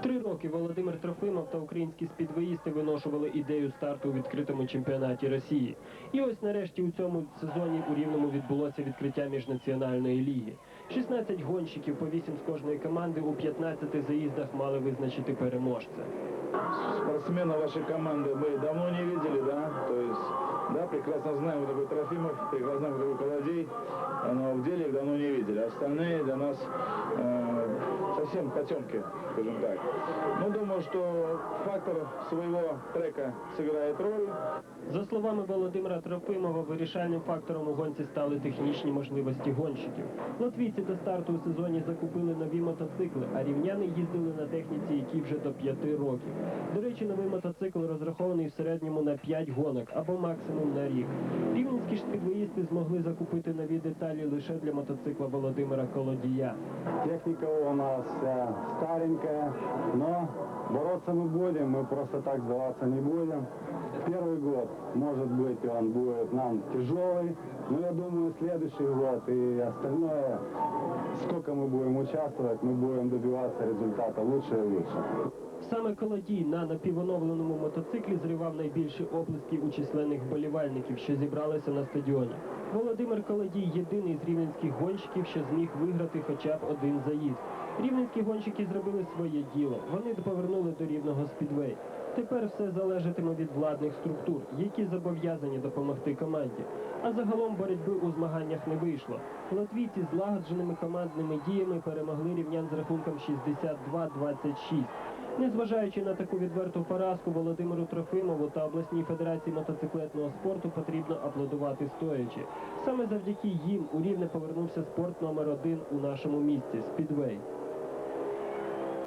Три роки Володимир Трофимов та українські спідвоїсти виношували ідею старту у відкритому чемпіонаті Росії. І ось нарешті у цьому сезоні у Рівному відбулося відкриття міжнаціональної ліги. 16 гонщиків по 8 з кожної команди у 15 заїздах мали визначити переможця. Спортсмена вашей команды мы давно не видели, да? То есть, да, прекрасно знаем, кто такой Трофимов, прекрасно знаем, кто такой Колодей, но в деле их давно не видели. Остальные для нас э, совсем потемки, скажем так. Но думаю, что фактор своего трека сыграет роль. За словами Володимира Трофимова, вирішальним фактором у гонці стали технічні можливості гонщиків. Латвійці до старту у сезоні закупили нові мотоцикли, а рівняни їздили на техніці, які вже до 5 років. До речі, новий мотоцикл розрахований в середньому на 5 гонок або максимум на рік. Рівненські ж спідвоїсти змогли закупити нові деталі лише для мотоцикла Володимира Колодія. Техника у нас э, старенькая, но бороться мы будем, мы просто так сдаваться не будем. Первый год, может быть, он будет нам тяжелый, но я думаю, следующий год и остальное, сколько мы будем участвовать, мы будем добиваться результата лучше и лучше. Саме Колодій на напівоновленому мотоциклі зривав найбільші оплески у численних болівальників, що зібралися на стадіоні. Володимир Колодій єдиний з рівненських гонщиків, що зміг виграти хоча б один заїзд. Рівненські гонщики зробили своє діло. Вони повернули до рівного спідвей. Тепер все залежатиме від владних структур, які зобов'язані допомогти команді. А загалом боротьби у змаганнях не вийшло. Латвійці злагодженими командними діями перемогли рівнян з рахунком 62-26. Незважаючи на таку відверту поразку Володимиру Трофимову та обласній федерації мотоциклетного спорту потрібно аплодувати стоячи. Саме завдяки їм у Рівне повернувся спорт номер один у нашому місті – Спідвей.